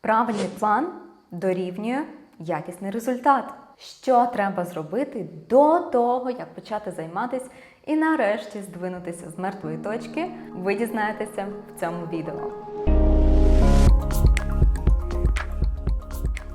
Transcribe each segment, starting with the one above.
Правильний план дорівнює якісний результат. Що треба зробити до того, як почати займатися і нарешті здвинутися з мертвої точки, ви дізнаєтеся в цьому відео.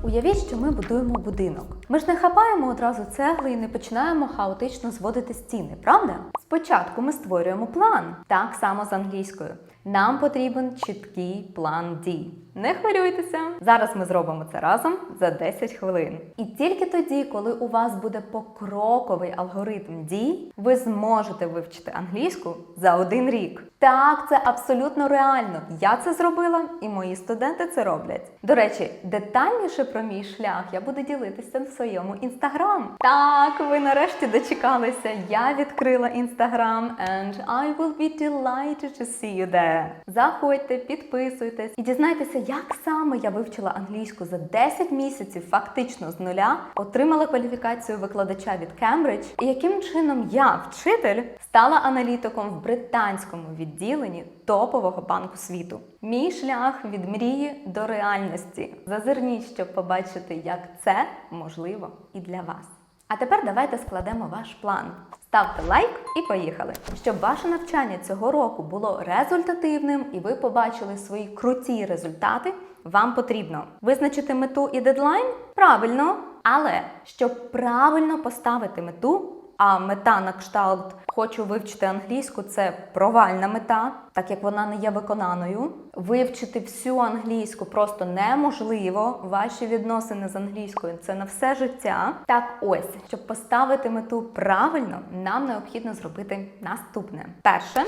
Уявіть, що ми будуємо будинок. Ми ж не хапаємо одразу цегли і не починаємо хаотично зводити стіни, правда? Спочатку ми створюємо план, так само з англійською. Нам потрібен чіткий план дій. Не хвилюйтеся. Зараз ми зробимо це разом за 10 хвилин. І тільки тоді, коли у вас буде покроковий алгоритм дій, ви зможете вивчити англійську за один рік. Так, це абсолютно реально. Я це зробила, і мої студенти це роблять. До речі, детальніше про мій шлях я буду ділитися в своєму інстаграм. Так, ви нарешті дочекалися. Я відкрила інстаграм, and I will be delighted to see you there. Заходьте, підписуйтесь і дізнайтеся, як саме я вивчила англійську за 10 місяців, фактично з нуля, отримала кваліфікацію викладача від Кембридж, і яким чином я, вчитель, стала аналітиком в британському відділенні топового банку світу. Мій шлях від мрії до реальності. Зазирніть, щоб побачити, як це можливо і для вас. А тепер давайте складемо ваш план. Ставте лайк і поїхали. Щоб ваше навчання цього року було результативним і ви побачили свої круті результати, вам потрібно визначити мету і дедлайн правильно, але щоб правильно поставити мету. А мета на кшталт хочу вивчити англійську це провальна мета, так як вона не є виконаною. Вивчити всю англійську просто неможливо. Ваші відносини з англійською це на все життя. Так ось, щоб поставити мету правильно, нам необхідно зробити наступне: перше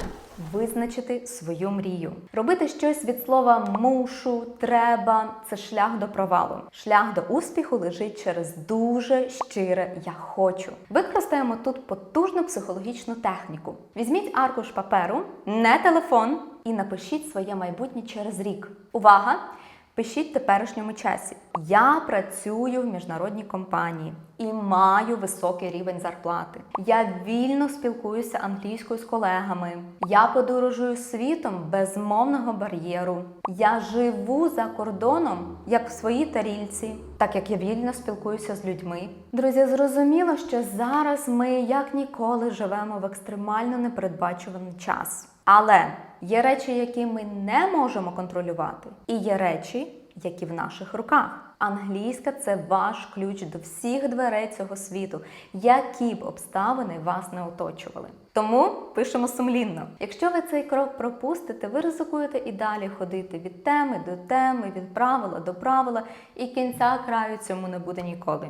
визначити свою мрію. Робити щось від слова мушу, треба це шлях до провалу. Шлях до успіху лежить через дуже щире я хочу. Використаємо тут потужну психологічну техніку. Візьміть аркуш паперу, не телефон, і напишіть своє майбутнє через рік. Увага! Пишіть в теперішньому часі. Я працюю в міжнародній компанії і маю високий рівень зарплати. Я вільно спілкуюся англійською з колегами. Я подорожую світом без мовного бар'єру. Я живу за кордоном, як в своїй тарільці, так як я вільно спілкуюся з людьми. Друзі, зрозуміло, що зараз ми як ніколи живемо в екстремально непередбачуваний час. Але є речі, які ми не можемо контролювати, і є речі, які в наших руках. Англійська це ваш ключ до всіх дверей цього світу, які б обставини вас не оточували. Тому пишемо сумлінно. Якщо ви цей крок пропустите, ви ризикуєте і далі ходити від теми до теми, від правила до правила, і кінця краю цьому не буде ніколи.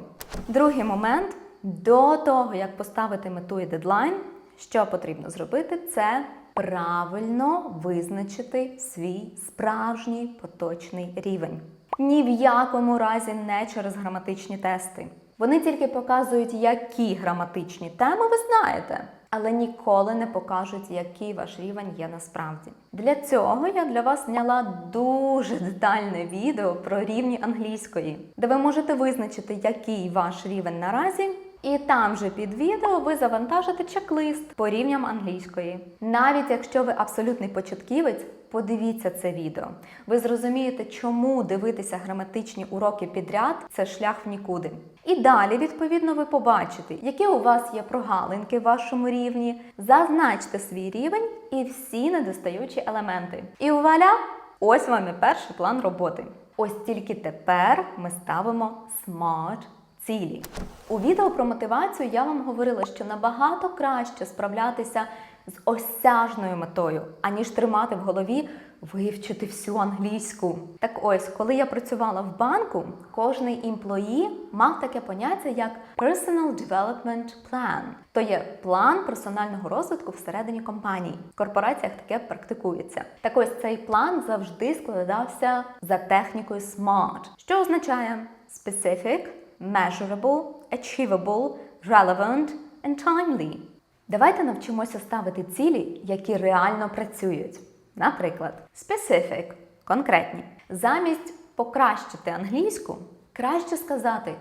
Другий момент до того, як поставити мету і дедлайн, що потрібно зробити, це правильно визначити свій справжній поточний рівень. Ні в якому разі не через граматичні тести. Вони тільки показують, які граматичні теми ви знаєте, але ніколи не покажуть, який ваш рівень є насправді. Для цього я для вас зняла дуже детальне відео про рівні англійської, де ви можете визначити, який ваш рівень наразі. І там же під відео ви завантажите чек-лист по рівням англійської. Навіть якщо ви абсолютний початківець, подивіться це відео. Ви зрозумієте, чому дивитися граматичні уроки підряд це шлях в нікуди. І далі, відповідно, ви побачите, які у вас є прогалинки в вашому рівні. Зазначте свій рівень і всі недостаючі елементи. І вуаля! Ось вам і перший план роботи. Ось тільки тепер ми ставимо SMART цілі. У відео про мотивацію я вам говорила, що набагато краще справлятися з осяжною метою, аніж тримати в голові вивчити всю англійську. Так ось, коли я працювала в банку, кожний імплої мав таке поняття як Personal Development Plan. То є план персонального розвитку всередині компанії. В корпораціях таке практикується. Так ось цей план завжди складався за технікою SMART, що означає Specific, Measurable, Achievable, Relevant and Timely. Давайте навчимося ставити цілі, які реально працюють. Наприклад, specific – конкретні. Замість покращити англійську, краще сказати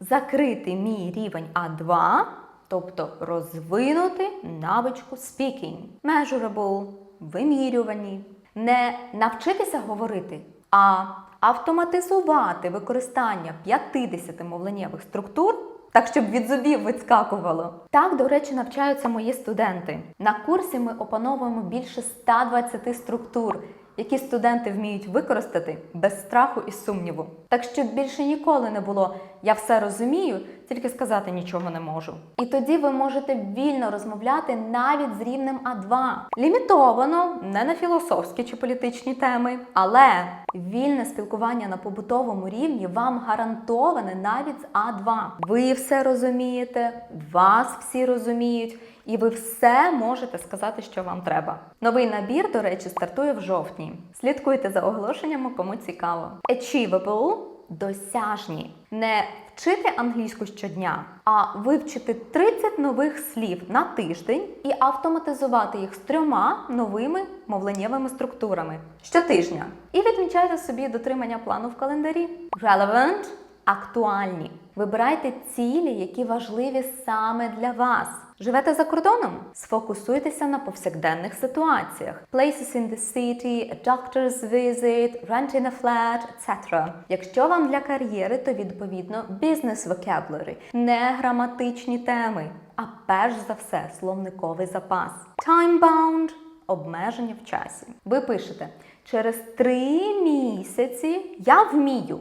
закрити мій рівень А2, тобто розвинути навичку speaking. Measurable – вимірювані. Не навчитися говорити, а автоматизувати використання 50 мовленнєвих структур. Так, щоб від зубів відскакувало. Так, до речі, навчаються мої студенти. На курсі ми опановуємо більше 120 структур, які студенти вміють використати без страху і сумніву. Так щоб більше ніколи не було я все розумію, тільки сказати нічого не можу. І тоді ви можете вільно розмовляти навіть з рівнем А2. Лімітовано, не на філософські чи політичні теми, але вільне спілкування на побутовому рівні вам гарантоване навіть з А2. Ви все розумієте, вас всі розуміють. І ви все можете сказати, що вам треба. Новий набір, до речі, стартує в жовтні. Слідкуйте за оголошеннями, кому цікаво. Achievable – досяжні. Не вчити англійську щодня, а вивчити 30 нових слів на тиждень і автоматизувати їх з трьома новими мовленнєвими структурами щотижня. І відмічайте собі дотримання плану в календарі. Relevant – актуальні. Вибирайте цілі, які важливі саме для вас. Живете за кордоном? Сфокусуйтеся на повсякденних ситуаціях. Places in the city, a doctor's visit, renting a flat, etc. Якщо вам для кар'єри, то відповідно business vocabulary, не граматичні теми, а перш за все словниковий запас. Time-bound – обмеження в часі. Ви пишете через три місяці я вмію.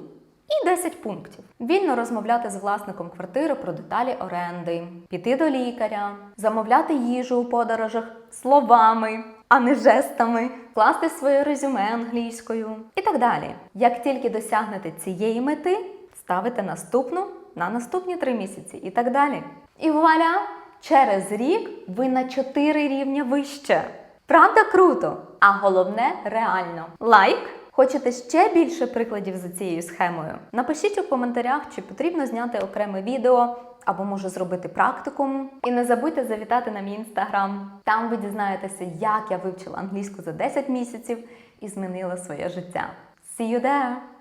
І 10 пунктів. Вільно розмовляти з власником квартири про деталі оренди, піти до лікаря, замовляти їжу у подорожах словами, а не жестами, класти своє резюме англійською і так далі. Як тільки досягнете цієї мети, ставите наступну на наступні три місяці і так далі. І вуаля! Через рік ви на 4 рівня вище. Правда круто? А головне реально. Лайк! Хочете ще більше прикладів за цією схемою? Напишіть у коментарях, чи потрібно зняти окреме відео або може зробити практикум. І не забудьте завітати на мій інстаграм. Там ви дізнаєтеся, як я вивчила англійську за 10 місяців і змінила своє життя. See you there!